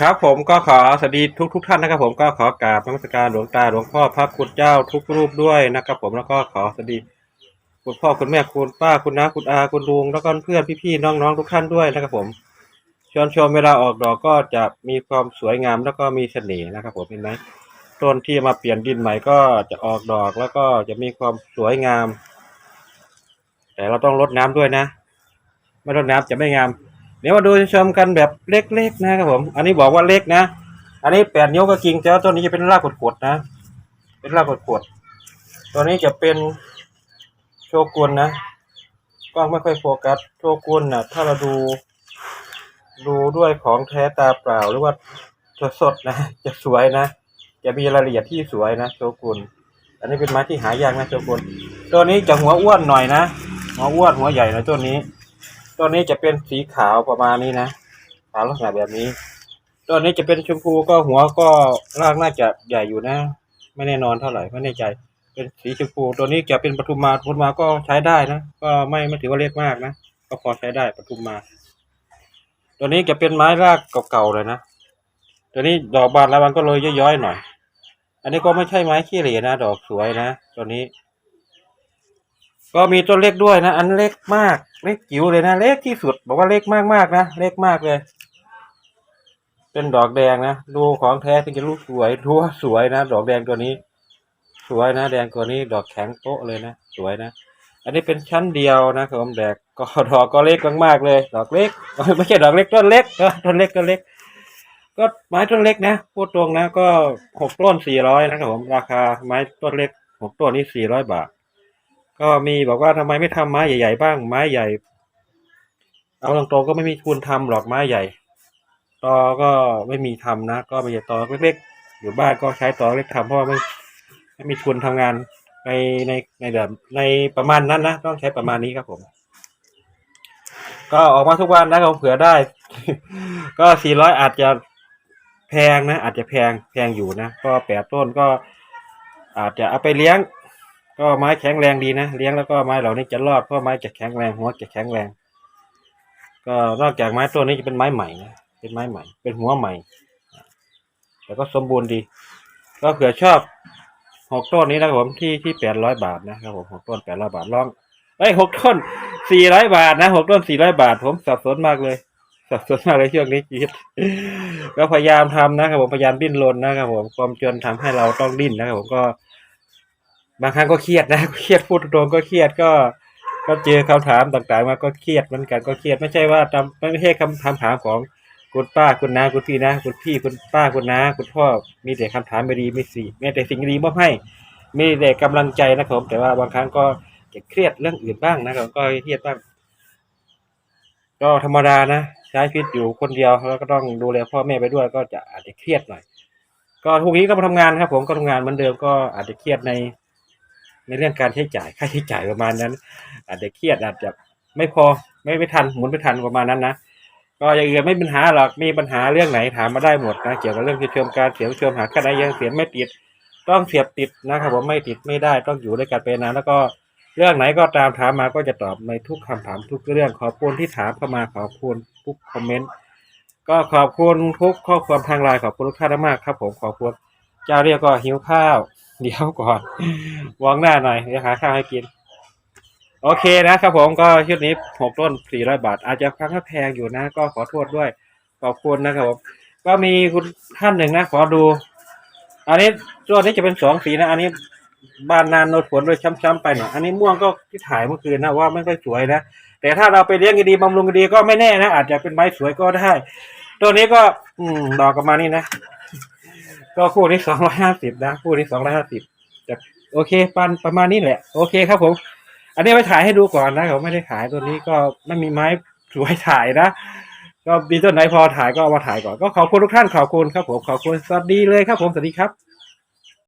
ครับผมก็ขอสวัสดีทุกทุกท่านนะครับ ผมก็ขอกราบนมัสการหลวงตาหลวงพ่อพระคุณเจ้าทุกรูปด้วยนะครับ ผมแล้วก็ขอสวัสดีคุณพ่อคุณแม่คุณป้าคุณน้าคุณอาคุณลุงแล้วก็เพื่อนพี่ๆน้องๆทุกท่านด้วยนะครับ ผมชวนชมเวลาออกดอกก็จะมีความสวยงามแล้วก็มีเสน่ห์นะครับ ผมเห็นไหมต้นที่มาเปลี่ยนดินใหม่ก็จะออกดอกแล้วก็จะมีความสวยงาม แต่เราต้องรดน้ำด้วยนะ ไม่รดน้ำจะไม่งาม เดี๋ยวมาดูชมกันแบบเล็กๆนะครับผม อันนี้บอกว่าเล็กนะ อันนี้แปดนิ้วก็จริงแต่ว่าตัวนี้จะเป็นรากกดๆนะ เป็นรากกดๆตัวนี้จะเป็นโชกุนนะกล้องไม่ค่อยโฟกัสโชกุนนะถ้าเราดู ดูด้วยของแท้ตาเปล่าหรือว่าสดๆนะ จะสวยนะ จะมีรายละเอียดที่สวยนะโชกุนอันนี้เป็นไม้ที่หายากนะโชกุนตัวนี้จะหัวอ้วนหน่อยนะหัวอ้วนหัวใหญ่นะตัวนี้ ตัวนี้จะเป็นสีขาวประมาณนี้นะขาวลักษณะแบบนี้ตัวนี้จะเป็นชมพูก็หัวก็รากน่าจะใหญ่อยู่นะ ไม่แน่นอนเท่าไหร่ไม่แน่ใจ เป็นสีชมพูตัวนี้จะเป็นปทุมมาปทุมมาก็ใช้ได้นะก็ไม่ไม่ถือว่าเล็กมากนะก็พอใช้ได้ปทุมมา ตัวนี้จะเป็นไม้รากเก่าๆเลยนะตัวนี้ดอกบานแล้วมันก็เลยย้อยๆหน่อย อันนี้ก็ไม่ใช่ไม้ขี้เหร่นะ ดอกสวยนะตัวนี้ ก็มีต้นเล็กด้วยนะ อันเล็กมากเล็กจิ๋วเลยนะเล็กที่สุด บอกว่าเล็กมากมากนะเล็กมากเลย เป็นดอกแดงนะดูของแท้ถึงจะรู้สวยดูว่าสวยนะดอกแดงตัวนี้ สวยนะ แดงตัวนี้ ดอกแข็งโป๊ะเลยนะสวยนะอันนี้เป็นชั้นเดียวนะครับแดกก็ดอกก็เล็กมากๆเลย ดอกเล็กไม่ใช่ดอกเล็กต้นเล็กต้นเล็กต้นเล็ก ก็ไม้ต้นเล็กนะพูดตรงนะ ก็หกต้นสี่ร้อยนะครับผมราคาไม้ต้นเล็กหกต้นนี้สี่ร้อยบาท ก็มีบอกว่าทำไมไม่ทำไม้ใหญ่ๆบ้างไม้ใหญ่ เอาตรงๆก็ไม่มีทุนทำหรอกไม้ใหญ่ตอก็ไม่มีทำนะ ก็มีแต่ตอเล็กๆ อยู่บ้านก็ใช้ตอเล็กทำเพราะว่าไม่ไม่มีทุนทำงานในในในแบบในประมาณนั้นนะต้องใช้ประมาณนี้ครับผม ก็ออกมาทุกวันนะครับเผื่อได้ ก็สี่ร้อยอาจจะแพงนะอาจจะแพงแพงอยู่นะก็แปดต้นก็อาจจะเอาไปเลี้ยง ก็ไม้แข็งแรงดีนะเลี้ยงแล้วก็ไม้เหล่านี้จะรอดเพราะไม้จะแข็งแรงหัวจะแข็งแรง ก็นอกจากไม้ต้นนี้จะเป็นไม้ใหม่นะเป็นไม้ใหม่ เป็นหัวใหม่ แต่ก็สมบูรณ์ดี ก็เผื่อชอบหกต้นนี้นะครับผมที่ที่แปดร้อยบาทนะครับผมหกต้นแปดร้อยบาทลองไอ้ยหกต้นสี่ร้อยบาทนะหกต้นสี่ร้อยบาท ผมสับสนมากเลยสับสนมากเลยช่วงนี้ชีวิตก็พยายามทำนะครับผมพยายามดิ้นรนนะครับผมความจนทำให้เราต้องดิ้นนะครับผมก็ บางครั้งก็เครียดนะเครียดพูดตรงๆก็เครียดก็ก็เจอคำถามต่างๆ มาก็เครียดเหมือนกันก็เครียดไม่ใช่ว่าทำไม่ใช่คำถามถามของคุณป้าคุณน้าคุณพี่นะคุณพี่คุณป้าคุณน้าคุณพ่อมีแต่คำถามไม่ดีไม่สีมีแต่สิ่งดีมอบให้ มีแต่กำลังใจนะครับ แต่ว่าบางครั้งก็จะเครียดเรื่องอื่นบ้างนะครับ ก็เครียดบ้าง ก็ธรรมดานะใช้ชีวิตอยู่คนเดียวแล้วก็ต้องดูแลพ่อแม่ไปด้วย ก็จะอาจจะเครียดหน่อย ก็ทุกนี้ก็มาทำงานครับ ผมก็ทำงานเหมือนเดิมก็อาจจะเครียดใน ในเรื่องการใช้จ่ายค่าใช้จ่ายประมาณนั้น อาจจะเครียดอาจจะไม่พอไม่ไม่ทันหมุนไม่ทันประมาณนั้นนะก็อย่างอื่นไม่มีปัญหาหรอกมีปัญหาเรื่องไหนถามมาได้หมดนะเกี่ยวกับเรื่องเชื่อมการเสียบเชื่อมหากันไหนยังเสียบไม่ติด ต้องเสียบติดนะครับผมไม่ติดไม่ได้ต้องอยู่ด้วยกันไปนานแล้วก็เรื่องไหนก็ตามถามมาก็จะตอบในทุกคำถามทุกเรื่องขอบคุณที่ถามเข้ามาขอบคุณทุกคอมเมนต์ก็ขอบคุณทุกข้อความทางไลน์ขอบคุณทุกท่านมากครับ ผมขอบคุณเจ้าเรียกก็หิวข้าว เดี๋ยวก่อนวางหน้าหน่อยเดี๋ยวหาข้าวให้กิน โอเคนะครับผมก็ชุดนี้หกต้นสี่ร้อยบาท อาจจะค่อนข้างแพงอยู่นะ ก็ขอโทษด้วย ขอบคุณนะครับผมก็มีคุณท่านหนึ่งนะ ขอดู อันนี้ตัวนี้จะเป็นสองสีนะ อันนี้บานนานโนดผลโดยช้ำๆไปหน่อยอันนี้ม่วงก็ที่ถ่ายเมื่อคืนนะว่าไม่ค่อยสวยนะแต่ถ้าเราไปเลี้ยงดีบำรุงดีก็ไม่แน่นะอาจจะเป็นไม้สวยก็ได้ ตัวนี้ก็ อืมดอกประมานี้นะ ก็คู่นี้สองร้อยห้าสิบนะคู่นี้สองร้อยห้าสิบแต่โอเคปันประมาณนี้แหละ โอเคครับผม อันนี้ไปถ่ายให้ดูก่อนนะเขาไม่ได้ขายตัวนี้ก็ไม่มีไม้สวยถ่ายนะ ก็มีต้นไหนพอถ่ายก็เอามาถ่ายก่อน ก็ขอบคุณทุกท่านขอบคุณครับผมขอบคุณสวัสดีเลยครับผมสวัสดีครับ